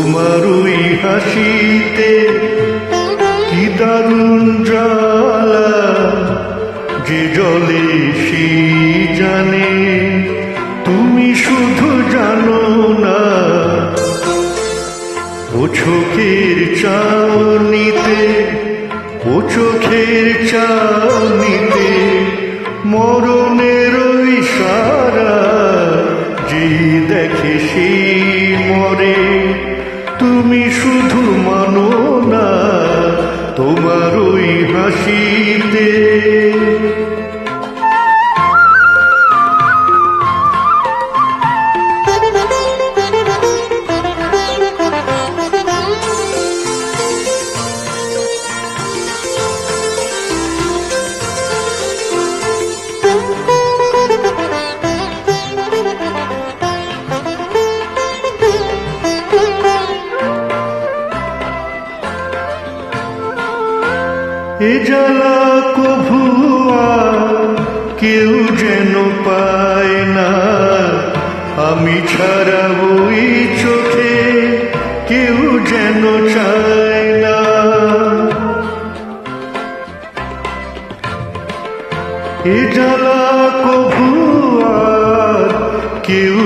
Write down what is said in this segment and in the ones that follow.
ওই হাসিতে কি দারুণ জ্বালা যে জলে সে জানে। তুমি শুধু জানো না, ও চোখের চাউনিতে, ও চোখের চাউনিতে মরণের ওই সারা যে দেখে সে মরে। তুমি শুধু মানো এ জ্বালা কভুয়া কেউ যেন পায় না। আমি ছাড়া ওই চোখে কেউ যেন চায় না। এ জ্বালা কভুয়া কেউ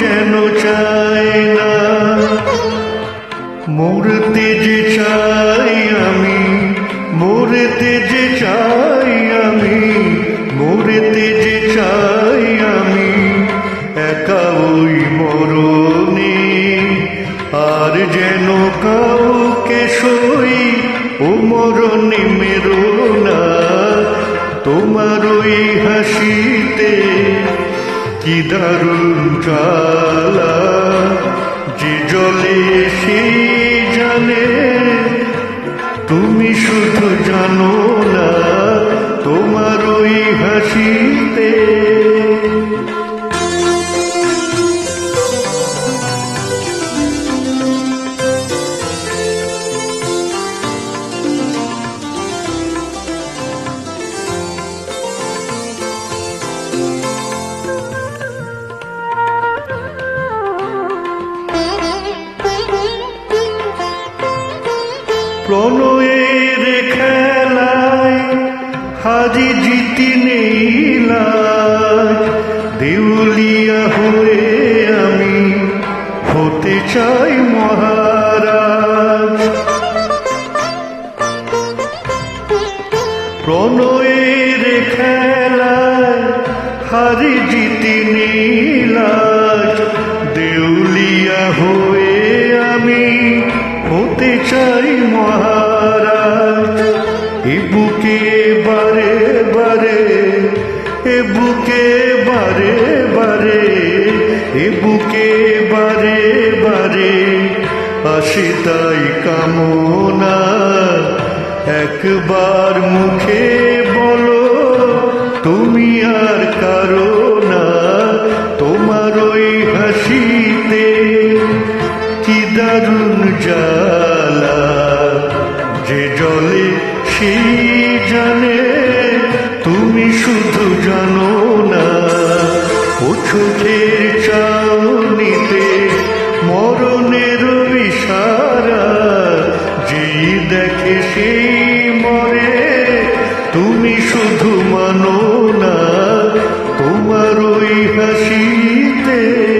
যেন চায় না। মরতে যে চাই আমি, মরতে যে চাই আমি, মরতে যে চাই আমি, একা ওই মরণে। আর যেন কাউকে সই ও মরণে মেরো না, তোমার ওই হাসিতে কি দারুণ জ্বালা যে জলে সে জানে তুমি শুধু জানো না তোমার ওই হাসিতে প্রণয়ের খেলায় হাজি জিতি নেইলায় দেউলিয়া হয়ে আমি হতে চাই মহারাজ। প্রণয়ের খেলায় হারি জিতি নীলাজ দেউলিয়া হয়ে হতে চাই মহারাজ। এ বুকে বারে বারে, এ বুকে বারে বারে, এ বুকে বারে বারে আসে তাই কামনা। একবার মুখে বলো, তুমি আর কারও না তোমার ওই হাসিতে কি দারুণ জ্বালা সেই জানে, তুমি শুধু জানো না। ও চোখের চাউনিতে মরণের ইশারা। যেই দেখে সেই মরে, তুমি শুধু মানো না। তোমার ওই হাসিতে